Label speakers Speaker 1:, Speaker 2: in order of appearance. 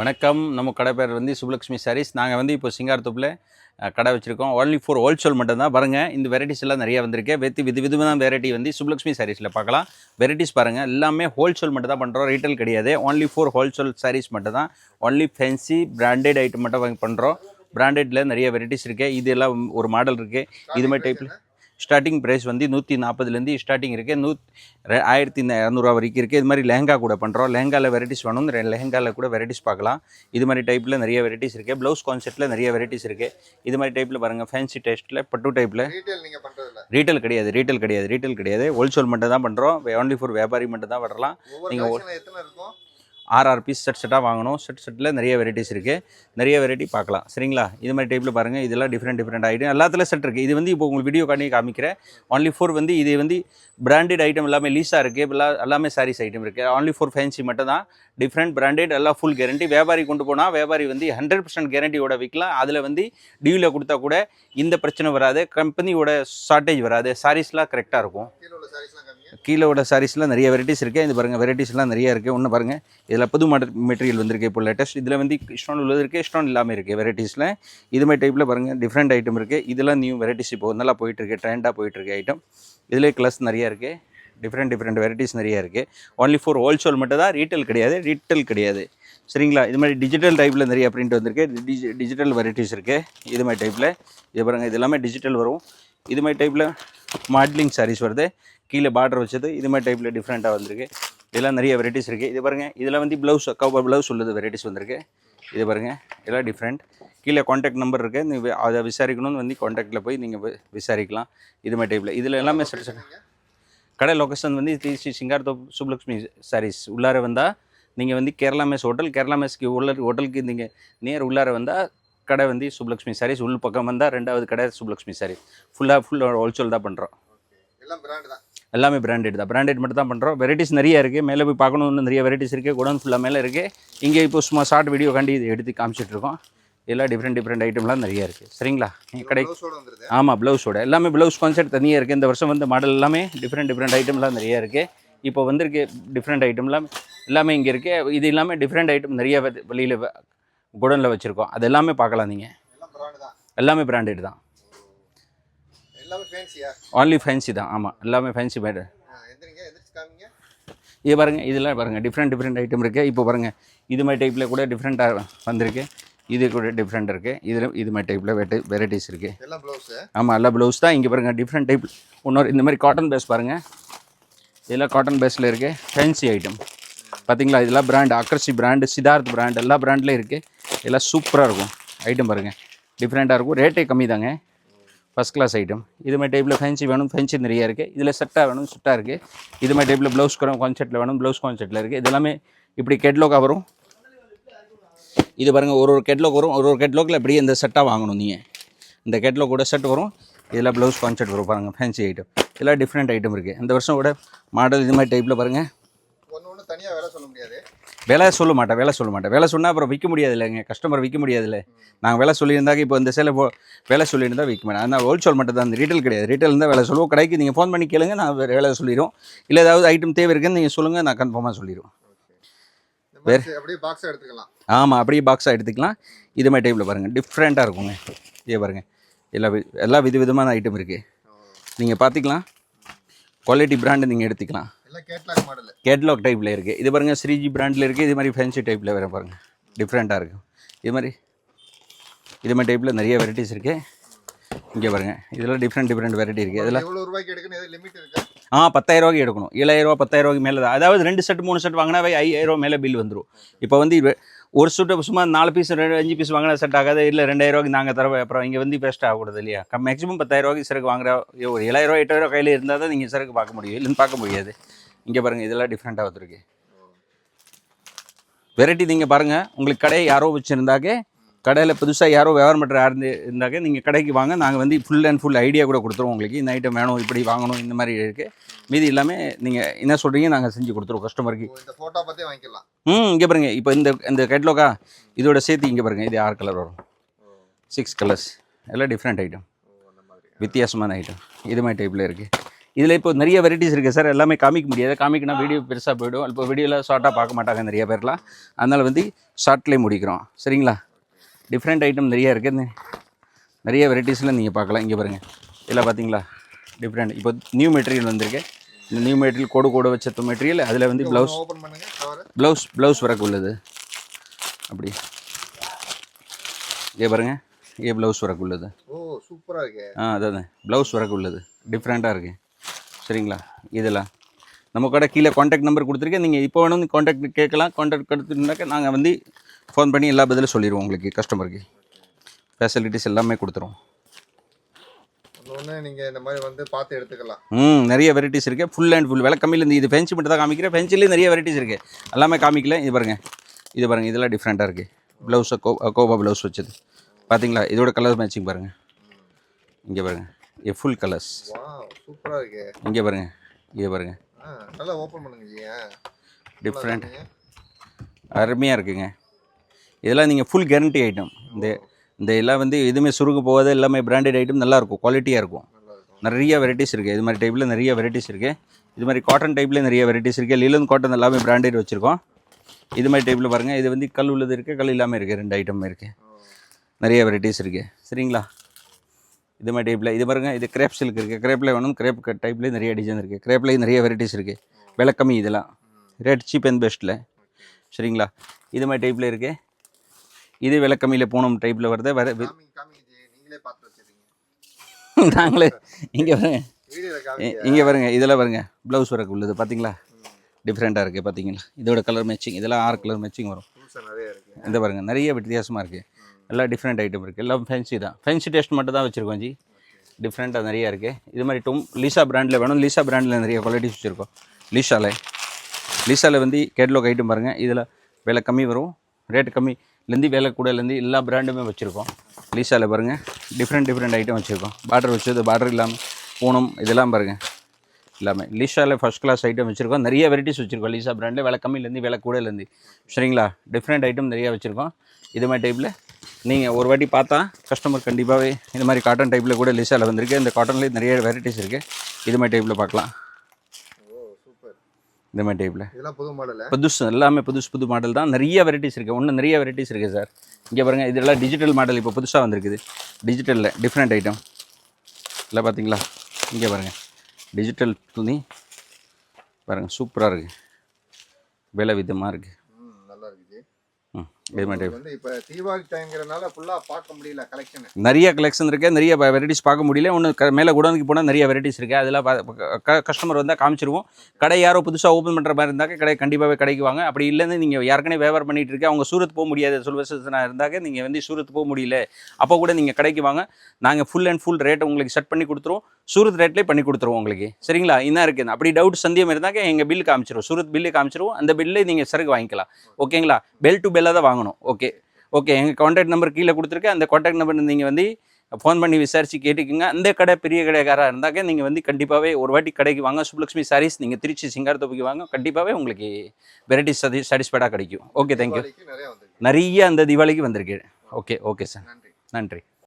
Speaker 1: வணக்கம். நம்ம கடை பேர் வந்து சுப்லக்ஷ்மி சாரீஸ் நாங்கள் வந்து இப்போ சிங்காரத்தோப்பில் கடை வச்சுருக்கோம். ஒன்லி ஃபோர் ஹோல்சேல் மட்டும் தான் பாருங்கள் இந்த வெரைட்டிஸ் எல்லாம் நிறைய வந்திருக்கு. வெத்தி வித விதமான வெரைட்டி வந்து சுப்லக்ஷ்மி சாரீஸில் பார்க்கலாம். வெரைட்டிஸ் பாருங்கள் எல்லாமே ஹோல்சேல் மட்டும் தான் பண்ணுறோம் ரீட்டைல் கிடையாது. ஒன்லி ஃபோர் ஹோல்சேல் சாரீஸ் மட்டும் தான் ஒன்லி ஃபேன்சி பிராண்டட் ஐட்டம் மட்டும் பண்ணுறோம் பிராண்டடில் நிறைய வெரைட்டிஸ் இருக்குது இது எல்லாம் ஒரு மாடல் இருக்குது இது மாதிரி டைப்பில் ஸ்டார்டிங் ப்ரைஸ் வந்து நூற்றி நாற்பதுலேருந்து ஸ்டார்டிங் இருக்குது நூ ஆயிரத்தி இரநூறுவா வரைக்கும் இருக்குது இது மாதிரி லெஹங்கா கூட பண்ணுறோம் லெஹங்காவில் வெரைட்டிஸ் வேணும் ரெ- லெஹங்காவில் கூட வெரைட்டிஸ் பார்க்கலாம். இது மாதிரி டைப்பில் நிறைய வெரைட்டிஸ் இருக்குது ப்ளவுஸ் கான்செப்ட்டில் நிறைய வெரைட்டிஸ் இருக்குது இது மாதிரி டைப்பில் பாருங்கள் ஃபேன்சி டேஸ்ட்டில் பட்டு டைப்பில்
Speaker 2: ரீட்டைல்
Speaker 1: கிடையாது ரீட்டைல் கிடையாது ரீட்டைல் கிடையாது. ஹோல்சேல் மட்டும் தான் பண்ணுறோம் ஒன்லி ஃபார் வியாபாரி மட்டும் தான் வரலாம்.
Speaker 2: ஒவ்வொரு
Speaker 1: ஆர்ஆர் பீஸ் செட் செட்டாக வாங்கணும். செட் செட்டில் நிறைய வெரைட்டிஸ் இருக்குது நிறைய வெரைட்டி பார்க்கலாம். சரிங்களா? இது மாதிரி டைப்பில் பாருங்கள் இதெல்லாம் டிஃப்ரெண்ட் டிஃப்ரெண்ட் ஐட்டம் எல்லாத்துல செட் இருக்குது இது வந்து இப்போ உங்களுக்கு வீடியோ காட்டி காமிக்கிறேன். ஒன்லி ஃபோர் வந்து இது வந்து பிராண்டட் ஐட்டம் எல்லாமே லீஸாக இருக்குது எல்லா எல்லாமே சாரீஸ் ஐட்டம் இருக்குது ஒன்லி ஃபோர் ஃபேன்சி மட்டும் தான் டிஃப்ரெண்ட் பிராண்டட் எல்லாம் ஃபுல் கேரண்டி வியாபாரி கொண்டு போனால் வியாபாரி வந்து ஹண்ட்ரட் பர்சன்ட் கேரண்டியோட விற்கலாம் அதில் வந்து டியூவில் கொடுத்தா கூட இந்த பிரச்சனை வராது. கம்பெனியோட ஷார்ட்டேஜ் வராது. சாரீஸ்லாம் கரெக்டாக இருக்கும்.
Speaker 2: கீழோட சாரீஸ்லாம்
Speaker 1: கீழே உள்ள சாரீஸ்லாம் நிறைய வெரைட்டிஸ் இருக்குது இது பாருங்கள் வெரைட்டிஸ்லாம் நிறைய இருக்குது ஒன்று பாருங்கள் இதில் புது மாடல் மெட்டீரியல் வந்திருக்கு இப்போ லேட்டஸ்ட் இதில் வந்து ஸ்டோன் உள்ளது இருக்குது ஸ்டோன் இல்லாமல் இருக்குது வெரைட்டிஸில் இது மாதிரி டைப்பில் பாருங்கள் டிஃப்ரெண்ட் ஐட்டம் இருக்குது இதெல்லாம் நியூ வெரைட்டிஸ் இப்போ நல்லா போயிட்டுருக்கு ட்ரெண்டாக போயிட்டுருக்கு ஐட்டம் இதிலே கிளஸ் நிறையா இருக்குது டிஃப்ரெண்ட் டிஃப்ரெண்ட் வெரைட்டிஸ் நிறைய இருக்குது ஒன்லி ஃபோர் ஹோல்சேல் மட்டும் தான் ரீட்டைல் கிடையாது ரீட்டைல் கிடையாது. சரிங்களா? இது மாதிரி டிஜிட்டல் டைப்பில் நிறைய பிரிண்ட் வந்திருக்கு. டிஜி டிஜிட்டல் வெரைட்டிஸ் இருக்குது இது மாதிரி டைப்பில் இது பாருங்கள் இது எல்லாமே டிஜிட்டல் வரும். இது மாதிரி டைப்பில் மாடலிங் சாரீஸ் வருது. கீழே பார்டர் வச்சது. இது மாதிரி டைப்பில் டிஃப்ரெண்ட்டாக வந்திருக்கு. இதெல்லாம் நிறைய வெரைட்டிஸ் இருக்குது இது பாருங்கள் இதில் வந்து ப்ளவுஸ் கவர் ப்ளவுஸ் உள்ளது வெரைட்டிஸ் வந்திருக்கு. இது பாருங்கள் இதெல்லாம் டிஃப்ரெண்ட் கீழே காண்டாக்ட் நம்பர் இருக்குது நீங்கள் அதை விசாரிக்கணும்னு வந்து காண்டாக்டில் போய் நீங்கள் விசாரிக்கலாம். இது மாதிரி டைப்பில் இதில் எல்லாமே செட் கடை லொக்கேஷன் வந்து ஸ்ரீ சிங்கார்த்தோ சுப்லக்ஷ்மி சாரீஸ் உள்ளார வந்தால் நீங்கள் வந்து கேரளா மெஸ் ஹோட்டல் கேரளா மெஸ்க்கு உள்ள ஹோட்டலுக்கு நீங்கள் நேர் உள்ளார வந்தால் கடை வந்து சுப்லக்ஷ்மி சாரீஸ் உள் பக்கம் வந்தால் ரெண்டாவது கடை சுப்லக்ஷ்மி சாரீஸ் ஃபுல்லாக ஃபுல் ஹோல்சேல் தான் பண்ணுறோம்
Speaker 2: எல்லாம் பிராண்டு தான்.
Speaker 1: எல்லாமே பிராண்டட் தான். பிராண்டட் மட்டும் தான் பண்ணுறோம் வெரைட்டிஸ் நிறைய இருக்குது மேலே போய் பார்க்கணுன்னு நிறைய வெரைட்டிஸ் இருக்குது குடோன் ஃபுல்லாக மேலே இருக்குது இங்கே இப்போ சும்மா ஷார்ட் வீடியோ காண்டி இது எடுத்து காமிச்சிட்டு இருக்கோம். இதெல்லாம் டிஃப்ரெண்ட் டிஃப்ரெண்ட் ஐட்டம்லாம் நிறைய இருக்குது சரிங்களா? எங்கள் கடை ஆமாம் ப்ளவுஸோட எல்லாமே ப்ளவுஸ் கான்செப்ட் தனியாக இருக்குது இந்த வருஷம் வந்து மாடல் எல்லாமே டிஃப்ரெண்ட் டிஃப்ரெண்ட் ஐட்டம்லாம் நிறைய இருக்குது இப்போ வந்திருக்கு டிஃப்ரெண்ட் ஐட்டம்லாம் எல்லாமே இங்கே இருக்குது இது எல்லாமே டிஃப்ரெண்ட் ஐட்டம் நிறைய வெளியில் குடோனில் வச்சுருக்கோம். அது எல்லாமே பார்க்கலாம் நீங்கள்
Speaker 2: எல்லாம்
Speaker 1: எல்லாமே பிராண்டட் தான்.
Speaker 2: எல்லாமே
Speaker 1: ஒன்லி ஃபேன்சி தான் ஆமாம் எல்லாமே ஃபேன்சி மேடு இது பாருங்கள் இதெல்லாம் பாருங்கள் டிஃப்ரெண்ட் டிஃப்ரெண்ட் ஐட்டம் இருக்குது இப்போ பாருங்கள் இது மாதிரி டைப்பில் கூட டிஃப்ரெண்ட்டாக வந்திருக்கு. இது கூட டிஃப்ரெண்ட் இருக்குது இதில் இது மாதிரி டைப்பில் வெட்டி வெரைட்டிஸ் இருக்குது
Speaker 2: எல்லாம் ப்ளவுஸ்
Speaker 1: ஆமாம் எல்லா ப்ளவுஸ் தான். இங்கே பாருங்கள் டிஃப்ரெண்ட் டைப் இன்னொரு இந்த மாதிரி காட்டன் பேஸ் பாருங்கள் இதெல்லாம் காட்டன் பேஸில் இருக்குது ஃபேன்சி ஐட்டம் பார்த்தீங்களா இதெல்லாம் பிராண்ட் அக்ரஸி பிராண்டு சித்தார்த் பிராண்ட் எல்லா பிராண்ட்லேயும் இருக்குது இதெல்லாம் சூப்பராக இருக்கும். ஐட்டம் பாருங்கள் டிஃப்ரெண்ட்டாக இருக்கும். ரேட்டே கம்மி தாங்க. ஃபஸ்ட் கிளாஸ் ஐட்டம் இது மாதிரி டைப்பில் ஃபேன்சி வேணும் ஃபேன்சி நிறையா இருக்குது இதில் செட்டாக வேணும் செட்டாக இருக்குது இது மாதிரி டைப்பில் ப்ளவுஸ் கான்செப்ட்டில் வேணும் ப்ளவுஸ் கான்செப்ட்டில் இருக்குது இதெல்லாமே இப்படி கெட்லோக்காக வரும். இது பாருங்கள் ஒரு ஒரு கெட்லோக் வரும். ஒரு ஒரு கெட்லோக்கில் அப்படியே இந்த செட்டாக வாங்கணும் நீங்கள் இந்த கெட்லோக் கூட செட் வரும். இதில் ப்ளவுஸ் கான்செப்ட் வரும் பாருங்கள் ஃபேன்சி ஐட்டம் இதெல்லாம் டிஃப்ரெண்ட் ஐட்டம் இருக்குது இந்த வருஷம் கூட மாடல் இது மாதிரி டைப்பில் பாருங்கள்
Speaker 2: ஒன்று ஒன்று தனியாக வேலை சொல்ல முடியாது.
Speaker 1: விலை சொல்ல மாட்டேன் விலை சொல்ல மாட்டேன். விலை சொன்னால் அப்புறம் விற்க முடியாது இல்லைங்க கஸ்டமர் விற்க முடியாதுல்ல. நாங்கள் விலை சொல்லியிருந்தாக்க இப்போ இந்த சேலை போ விலை சொல்லியிருந்தா விற்க மாட்டேன். அதனால் ஹோல்சேல் மட்டும் தான். ரீட்டைல் கிடையாது. ரீட்டைல் இருந்தால் விலை சொல்லுவோம். கடைக்கு நீங்கள் ஃபோன் பண்ணி கேளுங்க நான் விலை சொல்லிடுவோம் இல்லை ஏதாவது ஐட்டம் தேவை இருக்குன்னு நீங்கள் சொல்லுங்கள் நான் கன்ஃபார்மாக சொல்லிடுவோம்
Speaker 2: மாதிரி அப்படியே பாக்ஸாக எடுத்துக்கலாம்.
Speaker 1: ஆமாம் அப்படியே பாக்ஸாக எடுத்துக்கலாம். இது மாதிரி டைப்பில் பாருங்கள் டிஃப்ரெண்ட்டாக இருக்குங்க. இதே பாருங்கள் எல்லா வி- எல்லா வித விதமான ஐட்டம் இருக்குது நீங்கள் பார்த்துக்கலாம் குவாலிட்டி பிராண்டு நீங்கள் எடுத்துக்கலாம்.
Speaker 2: கேட்லாக் மாடல்
Speaker 1: கேட்லாக் டைப்பில் இருக்குது இது பாருங்கள் ஸ்ரீஜி பிராண்டில் இருக்குது இது மாதிரி ஃபேன்சி டைப்பில் வேறு பாருங்கள் டிஃப்ரெண்ட்டாக இருக்கும் இது மாதிரி இது மாதிரி டைப்பில் நிறைய வெரைட்டிஸ் இருக்குது இங்கே பாருங்கள் இதெல்லாம் டிஃப்ரெண்ட் டிஃப்ரெண்ட் வெரைட்டி இருக்குது இதெல்லாம்
Speaker 2: எவ்வளோ ரூபாய்க்கு எடுக்கணும்? லிமிட் இருக்கா?
Speaker 1: ஆ பத்தாயிரரூவாய்க்கு எடுக்கணும். ஏழாயிரரூவா பத்தாயிரரூவாய்க்கு மேலே தான் அதாவது ரெண்டு செட் மூணு செட் வாங்கினாவே ஐயாயிரரூவா மேலே பில் வந்துடும் இப்போ வந்து ஒரு செட்டு சும்மா நாலு பீஸ் ரெண்டு அஞ்சு பீஸ் வாங்கினா செட் ஆகாது. இல்லை ரெண்டாயிரரூவாய்க்கு நாங்கள் தர அப்புறம் இங்கே வந்து வேஸ்ட் ஆகக்கூடாது இல்லையா? மேக்ஸிமம் பத்தாயிரரூவாய்க்கு சரக்கு வாங்குற ஒரு ஏழாயிரரூவா எட்டாயிரரூவா கையில் இருந்தால் தான் நீங்கள் சரக்கு பார்க்க முடியும். இல்லைன்னு பார்க்க முடியாது. இங்கே பாருங்கள் இதெல்லாம் டிஃப்ரெண்ட்டாக வந்துருக்கு. வெரைட்டி நீங்கள் பாருங்கள் உங்களுக்கு கடை யாரோ வச்சுருந்தாக்க கடையில் புதுசாக யாரோ வியாபாரம் பண்ணுற யார் இருந்து இருந்தாக்க நீங்கள் கடைக்கு வாங்க நாங்கள் வந்து ஃபுல் அண்ட் ஃபுல் ஐடியா கூட கொடுத்துருவோம் உங்களுக்கு. இந்த ஐட்டம் வேணும் இப்படி வாங்கணும் இந்த மாதிரி இருக்குது மீதி எல்லாமே நீங்கள் என்ன சொல்கிறீங்க நாங்கள் செஞ்சு கொடுத்துருவோம் கஸ்டமருக்கு
Speaker 2: இந்த ஃபோட்டோ பார்த்தே வாங்கிக்கலாம்.
Speaker 1: ம் இங்கே பாருங்க இப்போ இந்த இந்த கேட்லோக்கா இதோட சேர்த்து இங்கே பாருங்க இது ஆறு கலர் வரும். சிக்ஸ் கலர்ஸ் எல்லாம் டிஃப்ரெண்ட் ஐட்டம் வித்தியாசமான ஐட்டம் இது மாதிரி டைப்பில் இருக்குது இதில் இப்போ நிறைய வெரைட்டிஸ் இருக்குது சார். எல்லாமே காமிக்க முடியாது காமிக்கணும் வீடியோ பெருசாக போயிடும். இப்போ வீடியோவில் ஷார்ட்டாக பார்க்க மாட்டாங்க நிறைய பேர்லாம். அதனால் வந்து ஷார்ட்லேயே முடிக்கிறோம். சரிங்களா? டிஃப்ரெண்ட் ஐட்டம் நிறைய இருக்குது நிறைய வெரைட்டிஸில் நீங்கள் பார்க்கலாம். இங்கே பாருங்கள் இதில் பார்த்தீங்களா? டிஃப்ரெண்ட் இப்போ நியூ மெட்டீரியல் வந்திருக்கு. இந்த நியூ மெட்டீரியல் கோடு கோடு வச்ச மெட்டீரியல் அதில் வந்து ப்ளவுஸ் ப்ளவுஸ் ப்ளவுஸ் ஒர்க் உள்ளது. அப்படி. இங்கே பாருங்கள் இங்கே ப்ளவுஸ் ஒர்க் உள்ளது.
Speaker 2: ஓ சூப்பரா இருக்கு.
Speaker 1: ஆ அதான் ப்ளவுஸ் ஒர்க் உள்ளது. டிஃப்ரெண்ட்டாக இருக்குது சரிங்களா? இதெல்லாம். நம்ம கடை கீழே காண்டாக்ட் நம்பர் கொடுத்துருக்கேன். நீங்கள் இப்போ வேணும் காண்டாக்ட் கேட்கலாம். காண்டாக்ட் கொடுத்துருந்தாக்க நாங்கள் வந்து ஃபோன் பண்ணி எல்லா பதிலும் சொல்லிடுவோம் உங்களுக்கு கஸ்டமருக்கு ஃபெசிலிட்டிஸ் எல்லாமே கொடுத்துருவோம்.
Speaker 2: ஒன்று நீங்க இந்த மாதிரி வந்து பார்த்து எடுத்துக்கலாம்.
Speaker 1: ம் நிறைய வெரைட்டிஸ் இருக்குது ஃபுல் அண்ட் ஃபுல் விலை கம்மியில் இருந்து இது ஃபென்சி மட்டும் தான் காமிக்கிறேன். ஃபென்சிலே நிறைய வெரைட்டிஸ் இருக்குது எல்லாமே காமிக்கல. இது பாருங்கள் இது பாருங்கள் இதெல்லாம் டிஃப்ரெண்ட்டாக இருக்குது ப்ளவுஸை கோ கோபா ப்ளவுஸ் வச்சது. பார்த்தீங்களா இதோட கலர் மேட்சிங் பாருங்கள் இங்கே பாருங்கள் இது ஃபுல் கலர்ஸ்
Speaker 2: வா சூப்பரா இருக்கு.
Speaker 1: இங்கே பாருங்கள் இங்கே பாருங்கள்
Speaker 2: ஆ நல்லா ஓபன் பண்ணுங்க.
Speaker 1: டிஃப்ரெண்ட் அருமையாக இருக்குங்க. இதெல்லாம் நீங்கள் ஃபுல் கேரண்டி ஐட்டம் இந்த இந்த எல்லாம் வந்து எதுவுமே சுருங்க போகாத எல்லாமே பிராண்டட் ஐட்டம் நல்லாயிருக்கும் குவாலிட்டியாக இருக்கும். நிறைய வெரைட்டிஸ் இருக்குது இது மாதிரி டைப்பில் நிறைய வெரைட்டிஸ் இருக்குது இது மாதிரி காட்டன் டைப்பில் நிறைய வெரைட்டிஸ் இருக்குது லீலன் காட்டன் எல்லாமே பிராண்டட் வச்சுருக்கோம். இது மாதிரி டைப்பில் பாருங்கள் இது வந்து கல் உள்ளது இருக்குது கல் இல்லாமல் இருக்குது ரெண்டு ஐட்டம் இருக்குது. நிறைய வெரைட்டிஸ் இருக்குது சரிங்களா? இது மாதிரி டைப்பில் இது பாருங்கள் இது கிரேப் சில்க் இருக்குது கிரேப்பில் வேணும் கிரேப் டைப்லேயே நிறைய டிசைன் இருக்குது கிரேப்லேயும் நிறைய வெரைட்டிஸ் இருக்குது விலை கம்மி இதெல்லாம். ரேட் சீப் அண்ட் பெஸ்ட்டில் சரிங்களா? இது மாதிரி டைப்பில் இருக்குது இது விலை கம்மியில் பூனம் டைப்பில் வருது. வர
Speaker 2: நீங்களே
Speaker 1: இங்கே பாருங்க.
Speaker 2: காமிங்க
Speaker 1: இங்கே பாருங்க இதெல்லாம் பாருங்க. ப்ளவுஸ் ஒர்க் உள்ளது பார்த்தீங்களா டிஃப்ரெண்ட்டாக இருக்குது பார்த்தீங்களா இதோட கலர் மேட்சிங் இதெல்லாம் ஆறு கலர் மேட்சிங் வரும்.
Speaker 2: புதுசா நிறைய இருக்கு.
Speaker 1: இந்த பாருங்க நிறைய வித்தியாசமாக இருக்குது எல்லாம் டிஃப்ரெண்ட் ஐட்டம் இருக்குது எல்லாம் ஃபேன்சி தான். ஃபேன்சி டேஸ்ட் மட்டும் தான் வச்சுருக்கோம் ஜி. டிஃப்ரெண்ட்டாக நிறையா இருக்குது இது மாதிரி டும் லீசா பிராண்டில் வேணும். லீசா பிராண்டில் நிறைய குவாலிட்டிஸ் வச்சுருக்கோம். லீஷாவில் லீசாவில் வந்து கேட்லாக் ஐட்டம் பாருங்கள் இதில் விலை கம்மி வரும். ரேட் கம்மிலேருந்து விலை கூடலேருந்து எல்லா பிராண்டுமே வச்சுருக்கோம். லீசாவில் பாருங்கள் டிஃப்ரெண்ட் டிஃப்ரெண்ட் ஐட்டம் வச்சுருக்கோம். பார்டர் வச்சது பார்டர் இல்லாமல் பூனம் இதெல்லாம் பாருங்கள் எல்லாமே. லீஷாவில் ஃபஸ்ட் கிளாஸ் ஐட்டம் வச்சுருக்கோம். நிறைய வெரைட்டிஸ் வச்சுருக்கோம். லீசா பிராண்டில் விலை கம்மியிலேருந்து விலை கூடலேருந்து சரிங்களா? டிஃப்ரெண்ட் ஐட்டம் நிறையா வச்சுருக்கோம். இது மாதிரி டைப்பில் நீங்கள் ஒரு வாட்டி பார்த்தா கஸ்டமர் கண்டிப்பாகவே இந்த மாதிரி காட்டன் டைப்பில் கூட லீசாவில் வந்திருக்கு. இந்த காட்டன்லேயே நிறைய வெரைட்டிஸ் இருக்குது இது மாதிரி டைப்பில் பார்க்கலாம்.
Speaker 2: Oh super.
Speaker 1: இந்த மாதிரி டைப்பில்
Speaker 2: இதெல்லாம் புது மாடல்
Speaker 1: புதுசு எல்லாமே புதுசு புது மாடல் தான். நிறைய வெரைட்டிஸ் இருக்குது ஒன்றும் நிறைய வெரைட்டிஸ் இருக்குது சார் இங்கே பாருங்கள் இதெல்லாம் டிஜிட்டல் மாடல் இப்போ புதுசாக வந்திருக்குது. டிஜிட்டலில் டிஃப்ரெண்ட் ஐட்டம் இல்லை பார்த்தீங்களா இங்கே பாருங்கள் டிஜிட்டல் துணி. பாருங்கள் சூப்பராக இருக்குது விலை விதமாக இருக்குது
Speaker 2: ம் நல்லா இருக்கு ஜி
Speaker 1: ம் இது மாதிரி
Speaker 2: இது வந்து இப்போ தீபாவளி டைம்ங்கிறனால ஃபுல்லா பார்க்க முடியல கலெக்ஷன்
Speaker 1: நிறைய கலெக்ஷன் இருக்குது நிறைய வெரைட்டிஸ் பார்க்க முடியல. ஒன்று மேலே குடோனுக்கு போனால் நிறைய வெரைட்டிஸ் இருக்குது அதெல்லாம் கஸ்டமர் வந்தால் காமிச்சிருவோம். கடை யாரோ புதுசாக ஓப்பன் பண்ணுற மாதிரி இருந்தாக்க கடை கண்டிப்பாகவே கடைக்கு வாங்க. அப்படி இல்லைன்னு நீங்கள் யாருக்கனே வியாபாரம் பண்ணிட்டு இருக்க அவங்க சூரத் போக முடியாது. சொல்வசனாக இருந்தாக்க நீங்கள் வந்து சூரத் போக முடியல. அப்போ கூட நீங்கள் கடைக்கு வாங்க. நாங்கள் ஃபுல் அண்ட் ஃபுல் ரேட்டை உங்களுக்கு செட் பண்ணி கொடுத்துருவோம். சூரத் ரேட்லேயே பண்ணி கொடுத்துருவோம் உங்களுக்கு. சரிங்களா? என்ன இருக்குது அப்படி டவுட் சந்தேகம் இருந்தாக்க எங்கள் பில் காமிச்சிருவோம். சூரத் பில்லு காமிச்சிருவோம். அந்த பில்லே நீங்கள் சரக்கு வாங்கிக்கலாம். ஓகேங்களா? பெல் டு பெல்லாக தான் வாங்கணும். ஓகே ஓகே எங்கள் காண்டாக்ட் நம்பர் கீழே கொடுத்துருக்கேன். அந்த காண்டாக்ட் நம்பர் நீங்கள் வந்து ஃபோன் பண்ணி விசாரிச்சு கேட்டுக்கோங்க. அந்த கடை பெரிய கடைக்காராக இருந்தாக்க நீங்கள் வந்து கண்டிப்பாகவே ஒரு வாட்டி கடைக்கு வாங்க. சுப்லக்ஷ்மி சாரீஸ் நீங்கள் திருச்சி சிங்காரத்தோப்புக்கு வாங்க. கண்டிப்பாகவே உங்களுக்கு வெரைட்டிஸ் சதி சாட்டிஸ்ஃபைடாக கிடைக்கும். ஓகே தேங்க்யூ நிறைய அந்த தீபாவளிக்கு வந்திருக்கு. ஓகே ஓகே சார்
Speaker 2: நன்றி.
Speaker 1: நன்றி.